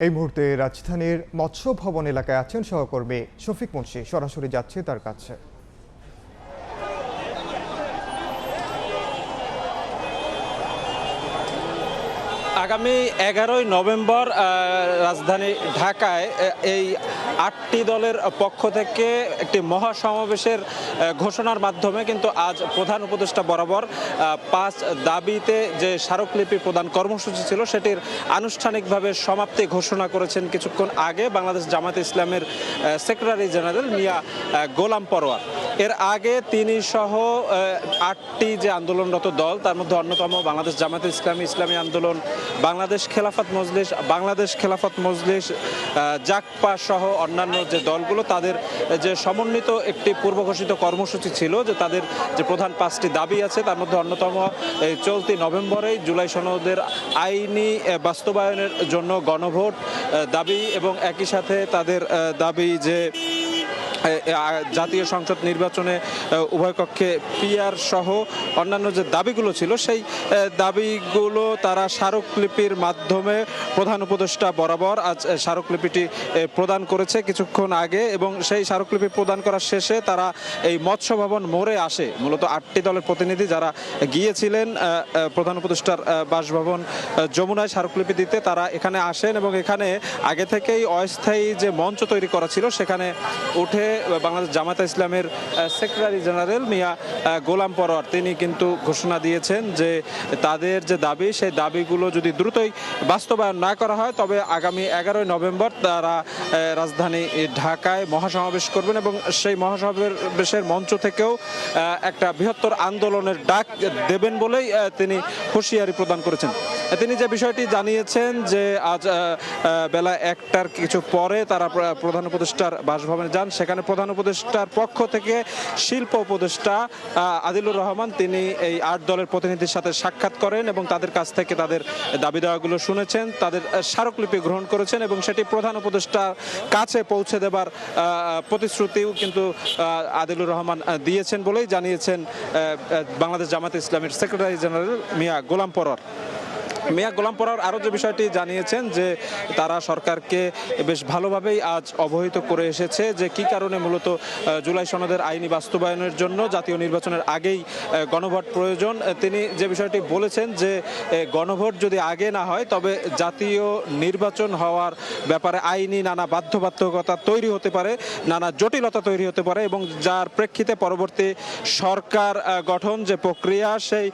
এই মুহূর্তে রাজধানীর মৎস্য ভবন এলাকায় আছেন সহকর্মী শফিক মুন্সি। সরাসরি যাচ্ছে তার কাছে। আগামী এগারোই নভেম্বর রাজধানী ঢাকায় এই আটটি দলের পক্ষ থেকে একটি মহাসমাবেশের ঘোষণার মাধ্যমে কিন্তু আজ প্রধান উপদেষ্টা বরাবর পাঁচ দাবিতে যে স্মারকলিপি প্রদান কর্মসূচি ছিল, সেটির আনুষ্ঠানিকভাবে সমাপ্তি ঘোষণা করেছেন কিছুক্ষণ আগে বাংলাদেশ জামাত ইসলামের সেক্রেটারি জেনারেল মিয়া গোলাম পরোয়ার এর আগে তিনি সহ আটটি যে আন্দোলনরত দল, তার মধ্যে অন্যতম বাংলাদেশ জামাত ইসলামী ইসলামী আন্দোলন, বাংলাদেশ খেলাফত মজলিস, বাংলাদেশ খেলাফত মজলিস জাকপা সহ অন্যান্য যে দলগুলো, তাদের যে সমন্বিত একটি পূর্ব ঘোষিত কর্মসূচি ছিল যে তাদের যে প্রধান পাঁচটি দাবি আছে, তার মধ্যে অন্যতম চলতি নভেম্বরে জুলাই সনদের আইনি বাস্তবায়নের জন্য গণভোট দাবি এবং একই সাথে তাদের দাবি যে জাতীয় সংসদ নির্বাচনে উভয় কক্ষে পিয়ার সহ অন্যান্য যে দাবিগুলো ছিল, সেই দাবিগুলো তারা স্মারকলিপির মাধ্যমে প্রধান উপদেষ্টা বরাবর আজ স্মারকলিপিটি প্রদান করেছে কিছুক্ষণ আগে এবং সেই স্মারকলিপি প্রদান করার শেষে তারা এই মৎস্য ভবন মোড়ে আসে। মূলত আটটি দলের প্রতিনিধি যারা গিয়েছিলেন প্রধান উপদেষ্টার বাসভবন যমুনায় স্মারকলিপি দিতে তারা এখানে আসেন এবং এখানে আগে থেকেই অস্থায়ী যে মঞ্চ তৈরি করা ছিল, সেখানে উঠে বাংলাদেশ জামাতা ইসলামের সেক্রেটারি জেনারেল মিয়া গোলাম পরোয়ার। তিনি কিন্তু ঘোষণা দিয়েছেন যে তাদের যে দাবি, সেই দাবিগুলো যদি দ্রুতই বাস্তবায়ন না করা হয়, তবে আগামী এগারোই নভেম্বর তারা রাজধানী ঢাকায় মহাসমাবেশ করবেন এবং সেই মহাসমাবেশের মঞ্চ থেকেও একটা বৃহত্তর আন্দোলনের ডাক দেবেন বলেই তিনি হুঁশিয়ারি প্রদান করেছেন। তিনি যে বিষয়টি জানিয়েছেন যে আজ বেলা একটার কিছু পরে তারা প্রধান উপদেষ্টার বাসভবনে যান। সেখানে প্রধান উপদেষ্টার পক্ষ থেকে শিল্প উপদেষ্টা আদিলুর রহমান তিনি এই আট দলের প্রতিনিধির সাথে সাক্ষাৎ করেন এবং তাদের কাছ থেকে তাদের দাবি দেওয়াগুলো শুনেছেন, তাদের স্মারকলিপি গ্রহণ করেছেন এবং সেটি প্রধান উপদেষ্টার কাছে পৌঁছে দেবার প্রতিশ্রুতিও কিন্তু আদিলুর রহমান দিয়েছেন বলেই জানিয়েছেন বাংলাদেশ জামাত ইসলামের সেক্রেটারি জেনারেল মিয়া গোলাম পরর। মিয়া গোলাম পরার আরও যে বিষয়টি জানিয়েছেন যে তারা সরকারকে বেশ ভালোভাবেই আজ অবহিত করে এসেছে যে কি কারণে মূলত জুলাই সনদের আইনি বাস্তবায়নের জন্য জাতীয় নির্বাচনের আগেই গণভোট প্রয়োজন। তিনি যে বিষয়টি বলেছেন যে গণভোট যদি আগে না হয়, তবে জাতীয় নির্বাচন হওয়ার ব্যাপারে আইনি নানা বাধ্যবাধকতা তৈরি হতে পারে, নানা জটিলতা তৈরি হতে পারে এবং যার প্রেক্ষিতে পরবর্তী সরকার গঠন যে প্রক্রিয়া, সেই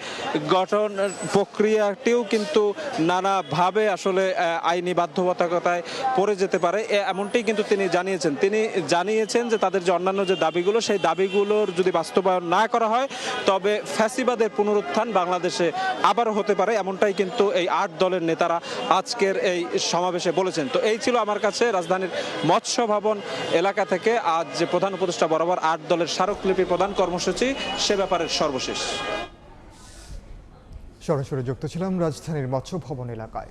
গঠন, প্রক্রিয়াটিও কিন্তু নানাভাবে আসলে আইনি বাধ্যবাধকতায় পড়ে যেতে পারে এমনটি কিন্তু তিনি জানিয়েছেন। তিনি জানিয়েছেন যে তাদের যে অন্যান্য যে দাবিগুলো, সেই দাবিগুলোর যদি বাস্তবায়ন না করা হয়, তবে ফ্যাসিবাদের পুনরুত্থান বাংলাদেশে আবারও হতে পারে, এমনটাই কিন্তু এই আট দলের নেতারা আজকের এই সমাবেশে বলেছেন। তো এই ছিল আমার কাছে রাজধানীর মৎস্য ভবন এলাকা থেকে। আজ যে প্রধান উপদেষ্টা বরাবর আট দলের স্মারকলিপি প্রদান কর্মসূচি, সে ব্যাপারের সর্বশেষ। সরাসরি যুক্ত ছিলাম রাজধানীর মৎস্য ভবন এলাকায়।